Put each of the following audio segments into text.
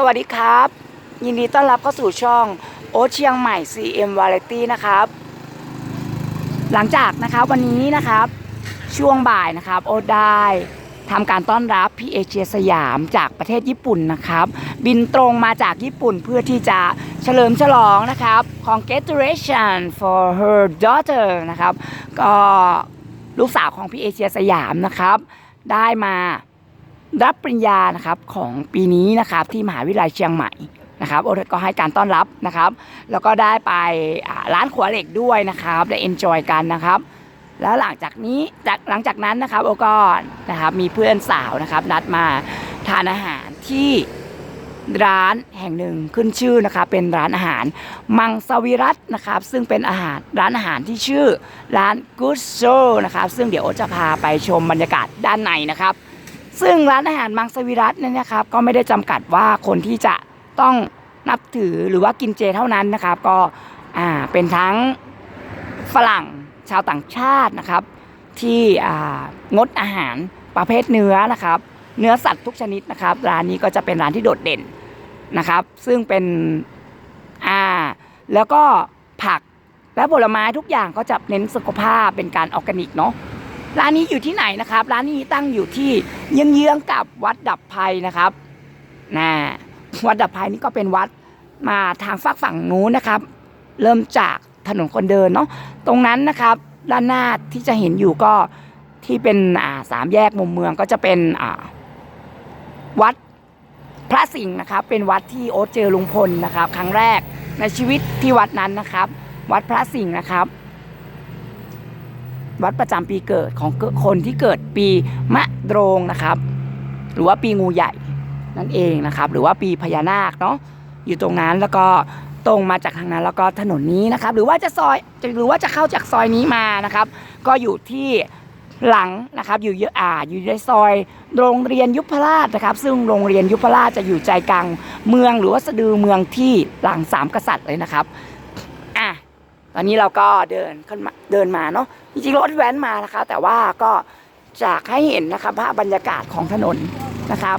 สวัสดีครับ ยินดีต้อนรับเข้าสู่ช่องโอเชียงใหม่ CM Variety นะครับ หลังจากนะครับวันนี้นะครับช่วงบ่ายนะครับโอได้ทำการต้อนรับพี่เอเชียสยามจากประเทศญี่ปุ่นนะครับ บินตรงมาจากญี่ปุ่นเพื่อที่จะเฉลิมฉลองนะครับ congratulation for her daughter นะครับ ก็ลูกสาวของพี่เอเชียสยามนะครับ ได้มา รับปริญญานะครับของปีนี้นะครับที่มหาวิทยาลัยเชียงใหม่นะครับโอก็ให้การต้อนรับนะครับ แล้วก็ได้ไปร้านขัวเหล็กด้วยนะครับ ได้เอนจอยกันนะครับ แล้วหลังจากนี้จากหลังจากนั้นนะครับโอก็นะครับมีเพื่อนสาวนะครับ นัดมาทานอาหารที่ร้านแห่งหนึ่งขึ้นชื่อนะครับเป็นร้านอาหารมังสวิรัตนะครับซึ่งเป็นอาหารร้านอาหารที่ชื่อร้าน Good Soul นะครับซึ่งเดี๋ยวโอจะพาไปชมบรรยากาศด้านในนะครับ ซึ่งร้านอาหารมังสวิรัตเนี่ยนะครับก็ไม่ได้จำกัดว่าคนที่จะต้องนับถือหรือว่ากินเจเท่านั้นนะครับ ก็อ่าเป็นทั้งฝรั่งชาวต่างชาตินะครับ ที่อ่างดอาหารประเภทเนื้อนะครับ เนื้อสัตว์ทุกชนิดนะครับ ร้านนี้ก็จะเป็นร้านที่โดดเด่นนะครับ ซึ่งเป็นอ่าแล้วก็ผักและผลไม้ทุกอย่างก็จะเน้นสุขภาพเป็นการออร์แกนิกเนาะ ร้านนี้อยู่ที่ไหนนะครับ ร้านนี้ตั้งอยู่ที่เยื้องๆกับวัดดับภัยนะครับนะวัดดับภัยนี่ก็เป็นวัดมาทางฝากฝั่งนู้นนะครับ เริ่มจากถนนคนเดินเนาะตรงนั้นนะครับด้านหน้าที่จะเห็นอยู่ก็ที่เป็นอ่าสามแยกมุมเมืองก็จะเป็นอ่าวัดพระสิงห์นะครับ เป็นวัดที่โอ๊ตเจอลุงพลนะครับ ครั้งแรกในชีวิตที่วัดนั้นนะครับ วัดพระสิงห์นะครับ วัดประจำปีเกิดของคนที่เกิดปีมะโรงนะครับ หรือว่าปีงูใหญ่นั่นเองนะครับ หรือว่าปีพญานาคเนาะอยู่ตรงนั้นแล้วก็ตรงมาจากทางนั้นแล้วก็ถนนนี้นะครับ หรือว่าจะซอยหรือว่าจะเข้าจากซอยนี้มานะครับ ก็อยู่ที่หลังนะครับอยู่เยอะอ่าอยู่ในซอย โรงเรียนยุพราชนะครับ ซึ่งโรงเรียนยุพราชจะอยู่ใจกลางเมืองหรือว่าสะดือเมืองที่หลังสามกษัตริย์เลยนะครับอะตอนนี้เราก็เดินขึ้นมาเดินมาเนาะ จริงๆรถแว้นมานะคะ แต่ว่าก็จากให้เห็นนะครับภาพบรรยากาศของถนนนะครับ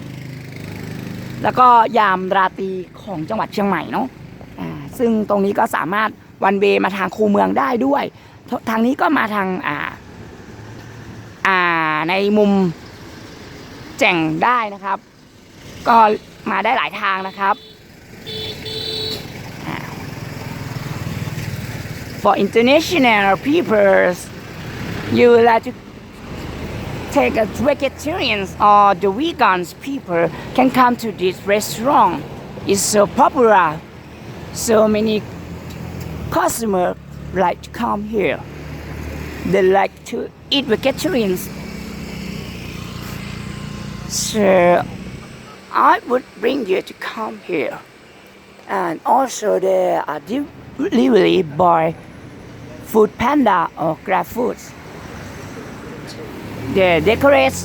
แล้วก็ยามราตรีของจังหวัดเชียงใหม่เนาะอ่าซึ่งตรงนี้ก็สามารถวันเวมาทางคูเมืองได้ด้วย ทางนี้ก็มาทางอ่าอ่าในมุมแจ่งได้นะครับ ก็มาได้หลายทางนะครับ for international peoples you like to take a vegetarians or the vegans people can come to this restaurant. It's so popular. So many customers like to come here. They like to eat vegetarians. So I would bring you to come here. And also there are delivery by Food Panda or Grab Foods. The decorate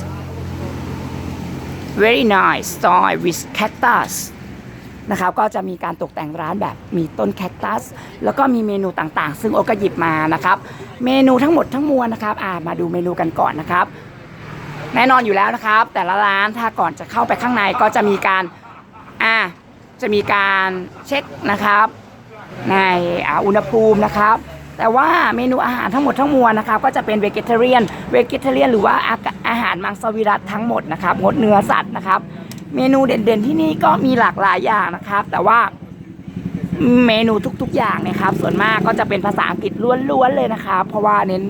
very nice style with cactus นะครับก็จะมีการตกแต่งร้านแบบมีต้นแคคตัส แล้วก็มีเมนูต่างๆ ซึ่งโอก็หยิบมานะครับ เมนูทั้งหมดทั้งมวลนะครับอ่ามาดูเมนูกันก่อนนะครับ แน่นอนอยู่แล้วนะครับ แต่ละร้านถ้าก่อนจะเข้าไปข้างในก็จะมีการอ่าจะมีการเช็คนะครับ ในอุณหภูมินะครับ แต่ว่าเมนูอาหารทั้งหมดทั้งมวลนะครับก็จะเป็นเวกเทเรียนเวกเทเรียนหรือว่าอาหารมังสวิรัตทั้งหมดนะครับงดเนื้อสัตว์นะครับ เมนูเด่นๆที่นี่ก็มีหลากหลายอย่างนะครับ แต่ว่าเมนูทุกๆ อย่างนะครับ ส่วนมากก็จะเป็นภาษาอังกฤษล้วนๆเลยนะครับเพราะว่าเน้น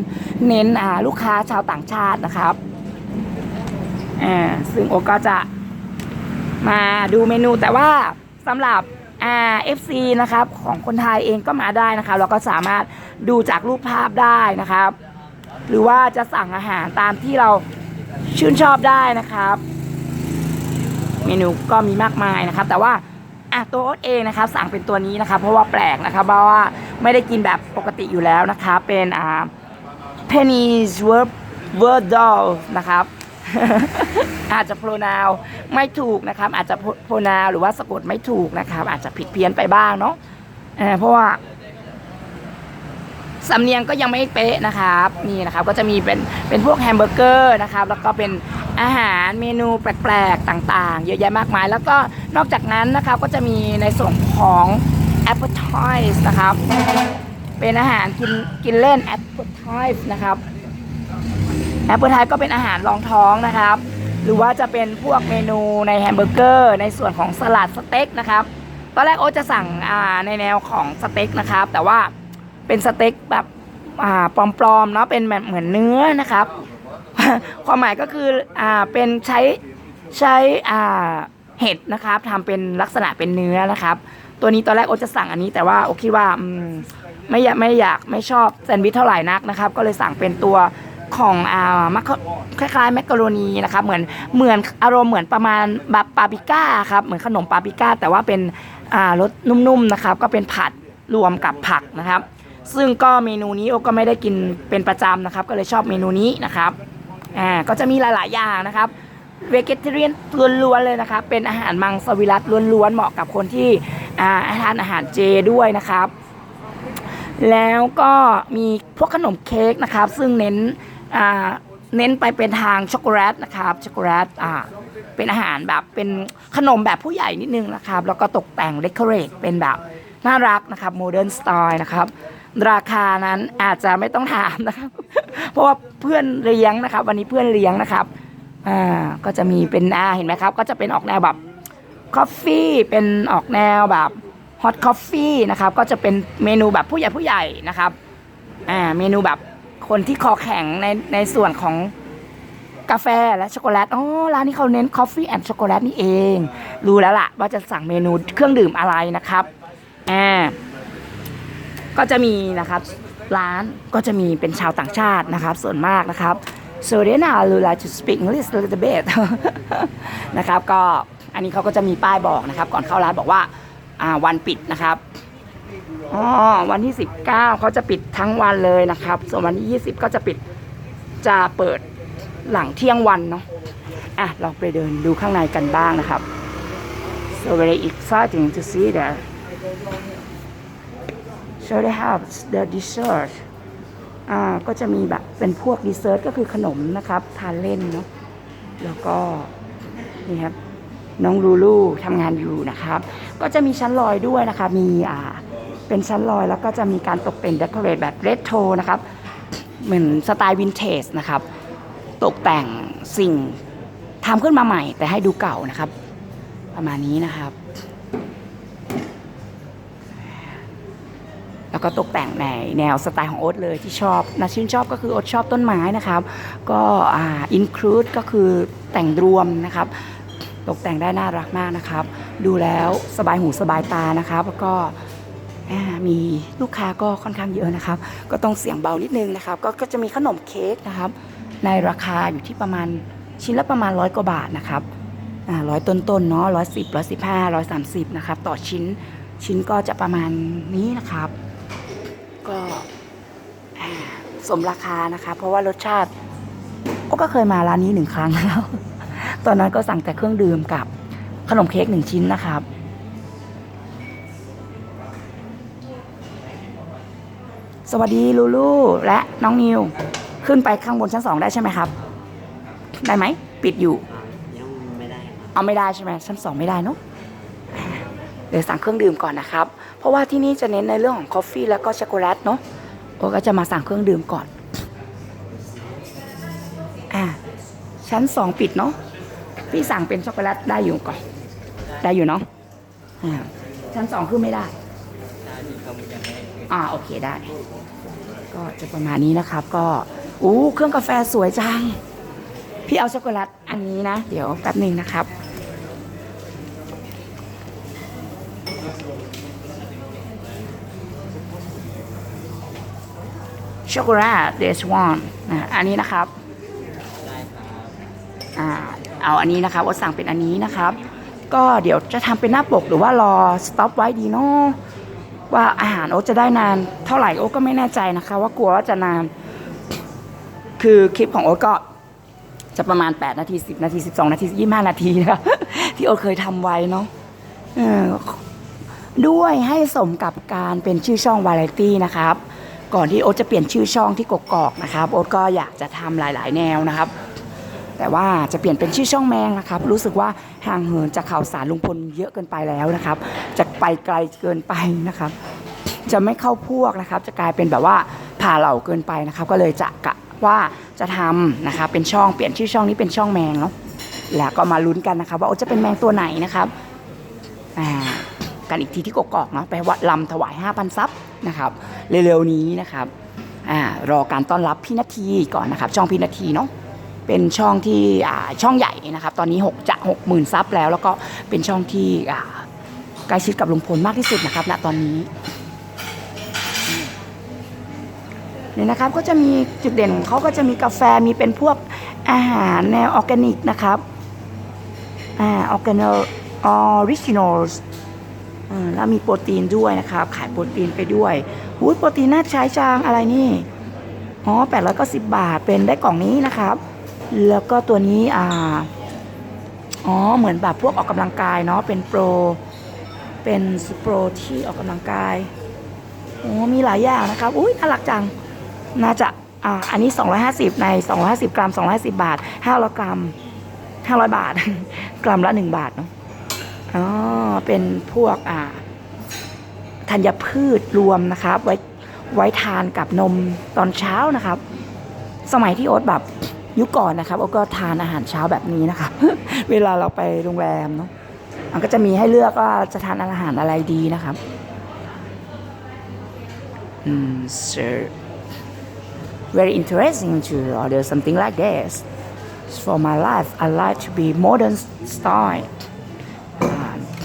เน้นอ่าลูกค้าชาวต่างชาตินะครับอ่าซึ่งโอก็จะมาดูเมนูแต่ว่าสำหรับอ่า FC นะครับของคนไทยเองก็มาได้นะครับเราก็สามารถ ดูจากรูปภาพได้นะครับ หรือว่าจะสั่งอาหารตามที่เราชื่นชอบได้นะครับ เมนูก็มีมากมายนะครับ แต่ว่าอะตัวโอ๊ตเองนะครับ สั่งเป็นตัวนี้นะครับ เพราะว่าแปลกนะครับเพราะว่าไม่ได้กินแบบปกติอยู่แล้วนะครับ เป็นอ่า pennies word word doll นะครับอาจจะโพรนาวไม่ถูกนะครับ อาจจะโพรนาวหรือว่าสะกดไม่ถูกนะครับ อาจจะผิดเพี้ยนไปบ้างเนาะเพราะว่า สำเนียงก็ยังไม่เป๊ะนะครับนี่นะครับก็จะมีเป็นเป็นพวกแฮมเบอร์เกอร์นะครับแล้วก็เป็นอาหารเมนูแปลกๆต่างๆ เยอะแยะมากมาย แล้วก็นอกจากนั้นนะครับก็จะมีในส่วนของ appetize นะครับ เป็นอาหารกินกินเล่น appetize นะครับ appetize ก็เป็นอาหารรองท้องนะครับ หรือว่าจะเป็นพวกเมนูในแฮมเบอร์เกอร์ ในส่วนของสลัดสเต็กนะครับ ตอนแรกโอ๊ตจะสั่งในแนวของสเต็กนะครับ แต่ว่า เป็นสเต็กแบบอ่าปลอมๆเนาะเป็นแบบเหมือนเนื้อนะครับ ความหมายก็คืออ่าเป็นใช้ใช้อ่าเห็ดนะครับทำเป็นลักษณะเป็นเนื้อนะครับ ตัวนี้ตอนแรกโอจะสั่งอันนี้แต่ว่าโอคิดว่าไม่อยากไม่อยากไม่ชอบแซนด์วิชเท่าไหร่นักนะครับ ก็เลยสั่งเป็นตัวของอ่ามัคคล้ายๆแมคกะโรนีนะครับเหมือนเหมือนอารมณ์เหมือนประมาณแบบปาปิก้าครับเหมือนขนมปาปิก้า แต่ว่าเป็นอ่ารสนุ่มๆนะครับ ก็เป็นผัดรวมกับผักนะครับ ซึ่งก็เมนูนี้โอก็ไม่ได้กินเป็นประจำนะครับ ก็เลยชอบเมนูนี้นะครับอ่าก็จะมีหลาย ๆ อย่างนะครับเวกเทเรียนล้วนๆเลยนะครับ เป็นอาหารมังสวิรัตล้วนๆ เหมาะกับคนที่อ่าทานอาหารเจด้วยนะครับ แล้วก็มีพวกขนมเค้กนะครับ ซึ่งเน้นอ่าเน้นไปเป็นทางช็อกโกแลตนะครับช็อกโกแลตอ่าเป็นอาหารแบบเป็นขนมแบบผู้ใหญ่นิดนึงนะครับ แล้วก็ตกแต่งเดคอเรทเป็นแบบน่ารักนะครับโมเดิร์นสไตล์นะครับ ราคานั้นอาจจะไม่ต้องถามนะครับ เพราะว่าเพื่อนเลี้ยงนะครับ วันนี้เพื่อนเลี้ยงนะครับอ่าก็จะมีเป็นอ่าเห็นไหมครับ ก็จะเป็นออกแนวแบบคอฟฟี่เป็นออกแนวแบบฮอตคอฟฟี่นะครับ ก็จะเป็นเมนูแบบผู้ใหญ่ผู้ใหญ่นะครับอ่าเมนูแบบคนที่คอแข็งในในส่วนของกาแฟและช็อกโกแลตอ๋อร้านนี้เขาเน้นคอฟฟี่แอนด์ช็อกโกแลตนี่เอง รู้แล้วล่ะว่าจะสั่งเมนูเครื่องดื่มอะไรนะครับอ่า ก็จะมีนะครับร้านก็จะมีเป็นชาวต่างชาตินะครับ ส่วนมากนะครับ so then I would like to speak English a little bit นะครับก็อันนี้เขาก็จะมีป้ายบอกนะครับ ก่อนเข้าร้านบอกว่าอ่าวันปิดนะครับอ๋อวันที่ 19เขาจะปิดทั้งวันเลยนะครับ ส่วนวันที่ 20 ก็จะปิดจะเปิดหลังเที่ยงวันเนาะอะลองไปเดินดูข้างในกันบ้างนะครับ so very exciting to see that so they have the dessert อ่าก็จะมีแบบเป็นพวกดีเซอร์ตก็คือขนมนะครับ ทานเล่นเนาะแล้วก็นี่ครับน้องลูลูทำงานอยู่นะครับ ก็จะมีชั้นลอยด้วยนะคะ มีอ่าเป็นชั้นลอยแล้วก็จะมีการตกแต่งเดคอเรทแบบเรโทนะครับ เหมือนสไตล์วินเทจนะครับ ตกแต่งสิ่งทำขึ้นมาใหม่ แต่ให้ดูเก่านะครับ ประมาณนี้นะครับ แล้วก็ตกแต่งในแนวสไตล์ของโอ๊ตเลยที่ชอบนะชื่นชอบก็คือโอ๊ตชอบต้นไม้นะครับ ก็อ่าอินคลูดก็คือแต่งรวมนะครับ ตกแต่งได้น่ารักมากนะครับ ดูแล้วสบายหูสบายตานะครับ แล้วก็มีลูกค้าก็ค่อนข้างเยอะนะครับ ก็ต้องเสียงเบานิดนึงนะครับ ก็ก็จะมีขนมเค้กนะครับ ในราคาอยู่ที่ประมาณชิ้นละประมาณร้อยกว่าบาทนะครับร้อยต้นๆเนาะร้อยสิบร้อยสิบห้าร้อยสามสิบนะครับ ต่อชิ้นชิ้นก็จะประมาณนี้นะครับ ก็อ่าสมราคานะคะ เพราะว่ารสชาติโอ้ก็เคยมาร้านนี้หนึ่งครั้งแล้ว ตอนนั้นก็สั่งแต่เครื่องดื่มกับขนมเค้กหนึ่งชิ้นนะครับ สวัสดีลูลูและน้องนิว ขึ้นไปข้างบนชั้นสองได้ใช่ไหมครับ ได้ไหม ปิดอยู่ยังไม่ได้ครับเอาไม่ได้ใช่ไหมชั้นสองไม่ได้เนอะอ่า เลยสั่งเครื่องดื่มก่อนนะครับ เพราะว่าที่นี่จะเน้นในเรื่องของกาแฟแล้วก็ช็อกโกแลตเนาะโอก็จะมาสั่งเครื่องดื่มก่อนอ่าชั้นสองปิดเนาะพี่สั่งเป็นช็อกโกแลตได้อยู่ก่อน ได้อยู่เนาะอ่าชั้นสองขึ้นไม่ได้อ่าโอเคได้ ก็จะประมาณนี้นะครับ ก็อู้เครื่องกาแฟสวยจัง พี่เอาช็อกโกแลตอันนี้นะ เดี๋ยวแป๊บหนึ่งนะครับ ช็อกโกแลตเดสวอนนะอันนี้นะครับอ่าเอาอันนี้นะครับว่าสั่งเป็นอันนี้นะครับ ก็เดี๋ยวจะทำเป็นหน้าปกหรือว่ารอสต็อปไว้ดีเนาะว่าอาหารโอ๊ตจะได้นานเท่าไหร่โอ๊ตก็ไม่แน่ใจนะคะ ว่ากลัวว่าจะนาน คือคลิปของโอ๊ตก็จะประมาณ 8 นาที 10 นาที 12 นาที 25 นาทีนะครับที่โอ๊ตเคยทำไว้เนาะด้วยให้สมกับการเป็นชื่อช่องวาไรตี้นะครับ ก่อนที่โอ๊ตจะเปลี่ยนชื่อช่องที่กกอกนะครับโอ๊ตก็อยากจะทำหลาย ๆ แนวนะครับ แต่ว่าจะเปลี่ยนเป็นชื่อช่องแมงนะครับ รู้สึกว่าห่างเหินจากข่าวสารลุงพลเยอะเกินไปแล้วนะครับ จะไปไกลเกินไปนะครับ จะไม่เข้าพวกนะครับ จะกลายเป็นแบบว่าผ่าเหล่าเกินไปนะครับ ก็เลยจะกะว่าจะทำนะครับเป็นช่องเปลี่ยนชื่อช่องนี้เป็นช่องแมงเนาะแล้วก็มาลุ้นกันนะครับ ว่าโอ้จะเป็นแมงตัวไหนนะครับอ่ากันอีกทีที่กกอกเนาะไปวัดลำถวาย5,000ซับ นะครับเร็วๆนี้นะครับอ่ารอการต้อนรับพี่นาทีก่อนนะครับ ช่องพี่นาทีเนาะเป็นช่องที่อ่าช่องใหญ่นะครับ ตอนนี้6จะ60,000ซับแล้ว แล้วก็เป็นช่องที่อ่าใกล้ชิดกับลุงพลมากที่สุดนะครับณตอนนี้เนี่ยนะครับก็จะมีจุดเด่นของเขาก็จะมีกาแฟมีเป็นพวกอาหารแนวออร์แกนิกนะครับอ่าออร์แกนออริจินอล แล้วมีโปรตีนด้วยนะครับขายโปรตีนไปด้วยหูโปรตีนน่าใช้จังอะไรนี่อ๋อ890บบาทเป็นได้กล่องนี้นะครับ แล้วก็ตัวนี้อ่าอ๋อเหมือนแบบพวกออกกำลังกายเนาะเป็นโปร เป็นสโปรที่ออกกำลังกายโอ้มีหลายอย่างนะครับอุ้ยน่ารักจังน่าจะอ่าอันนี้ 250 ใน 250 กรัม 250 บาท500กรัม 500 บาท กรัมละ 1 บาทเนาะ อ๋อเป็นพวกอ่าธัญพืชรวมนะครับไว้ไว้ทานกับนมตอนเช้านะครับ สมัยที่โอ๊ตแบบยุคก่อนนะครับโอ๊ตก็ทานอาหารเช้าแบบนี้นะครับ เวลาเราไปโรงแรมเนาะมันก็จะมีให้เลือกว่าจะทานอาหารอะไรดีนะครับอืม so very interesting to order something like this for my life I like to be modern style